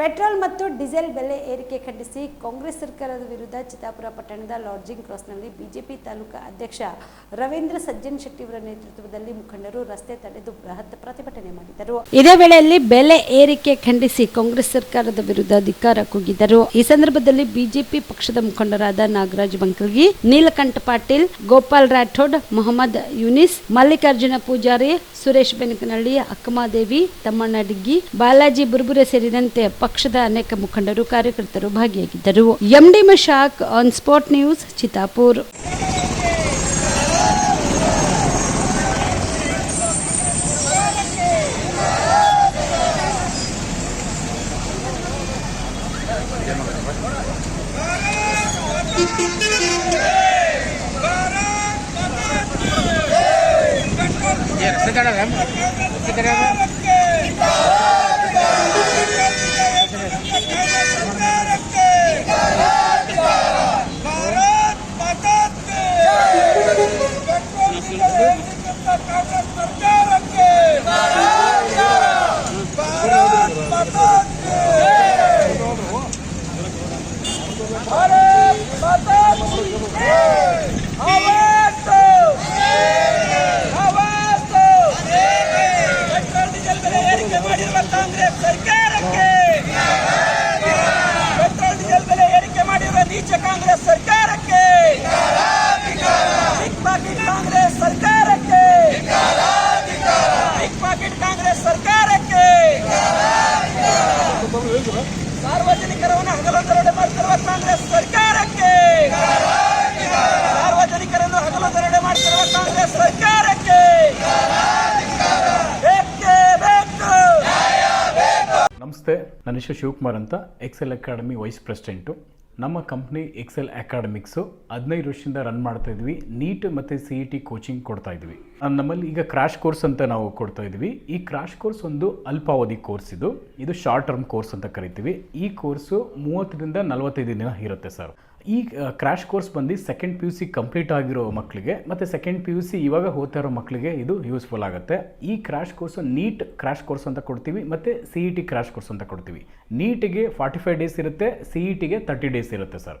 Petrol ಮತ್ತು diesel ಬೆಲೆ ಏರಿಕೆ ಖಂಡಿಸಿ ಕಾಂಗ್ರೆಸ್ ಸರ್ಕಾರದ ವಿರುದ್ಧ ಚಿತ್ತಾಪುರ ಪಟ್ಟಣದ ಲಾಡ್ಜಿಂಗ್ ಕ್ರಾಸ್ನಲ್ಲಿ ಬಿಜೆಪಿ ತಾಲೂಕು ಅಧ್ಯಕ್ಷ ರವೀಂದ್ರ ಸಜ್ಜನ್ ಶೆಟ್ಟಿಯವರ ನೇತೃತ್ವದಲ್ಲಿ ಮುಖಂಡರು ರಸ್ತೆ ತಡೆದು ಬೃಹತ್ ಪ್ರತಿಭಟನೆ ಮಾಡಿದರು. ಇದೇ ವೇಳೆಯಲ್ಲಿ ಬೆಲೆ ಏರಿಕೆ ಖಂಡಿಸಿ ಕಾಂಗ್ರೆಸ್ ಸರ್ಕಾರದ ವಿರುದ್ಧ ಧಿಕ್ಕಾರ ಕೂಗಿದರು. ಈ ಸಂದರ್ಭದಲ್ಲಿ ಬಿಜೆಪಿ ಪಕ್ಷದ ಮುಖಂಡರಾದ ನಾಗರಾಜ್ ಬಂಕಲ್ಗಿ ನೀಲಕಂಠ ಪಾಟೀಲ್, ಗೋಪಾಲ್ ರಾಠೋಡ್, ಮೊಹಮ್ಮದ್ ಯುನಿಸ್, ಮಲ್ಲಿಕಾರ್ಜುನ ಪೂಜಾರಿ, ಸುರೇಶ್ ಬೆನಕನಹಳ್ಳಿ, ಅಕ್ಕಮಾದೇವಿ, ತಮ್ಮಣ್ಣ ಡಿಗ್ಗಿ, ಬಾಲಾಜಿ ಬುರ್ಬುರೆ ಸೇರಿದಂತೆ ಪಕ್ಷದ ಅನೇಕ ಮುಖಂಡರು ಕಾರ್ಯಕರ್ತರು ಭಾಗಿಯಾಗಿದ್ದರು MD Mashak on spot news Chitapur Instagram. Instagram. Bharat माता की आवाज ನಮಸ್ತೆ, ನನ್ನ ಹೆಸರು ಶಿವಕುಮಾರ್ ಅಂತ ಎಕ್ಸೆಲ್ ಅಕಾಡೆಮಿ ವೈಸ್ ಪ್ರೆಸಿಡೆಂಟು ನಮ್ಮ ಕಂಪ್ನಿ ಎಕ್ಸೆಲ್ ಅಕಾಡೆಮಿಕ್ಸು ಹದಿನೈದು ವರ್ಷದಿಂದ ರನ್ ಮಾಡ್ತಾ ಇದ್ವಿ. ನೀಟ್ ಮತ್ತು ಸಿ ಇ ಟಿ ಕೋಚಿಂಗ್ ಕೊಡ್ತಾ ಇದ್ವಿ. ನಮ್ಮಲ್ಲಿ ಈಗ ಕ್ರಾಶ್ ಕೋರ್ಸ್ ಅಂತ ನಾವು ಕೊಡ್ತಾ ಇದ್ವಿ. ಈ ಕ್ರಾಶ್ ಕೋರ್ಸ್ ಒಂದು ಅಲ್ಪಾವಧಿ ಕೋರ್ಸ್ ಇದು. ಇದು ಶಾರ್ಟ್ ಟರ್ಮ್ ಕೋರ್ಸ್ ಅಂತ ಕರಿತೀವಿ. ಈ ಕೋರ್ಸು ಮೂವತ್ತರಿಂದ ನಲವತ್ತೈದು ದಿನ ಇರುತ್ತೆ ಸರ್ ಈ ಕ್ರಾಶ್ ಕೋರ್ಸ್ ಬಂದು second P U C complete ಆಗಿರೋ ಮಕ್ಕಳಿಗೆ ಮತ್ತು ಸೆಕೆಂಡ್ ಪಿ ಯು ಸಿ ಇವಾಗ ಓದ್ತಾ ಇರೋ ಮಕ್ಕಳಿಗೆ ಇದು ಯೂಸ್ಫುಲ್ ಆಗುತ್ತೆ. ಈ crash course NEET crash course ಅಂತ ಕೊಡ್ತೀವಿ, ಮತ್ತು C E T crash course ಅಂತ ಕೊಡ್ತೀವಿ. ನೀಟಿಗೆ ಫಾರ್ಟಿ ಫೈವ್ ಡೇಸ್ ಇರುತ್ತೆ ಸಿ ಇ ಟಿಗೆ ತರ್ಟಿ ಡೇಸ್ ಇರುತ್ತೆ ಸರ್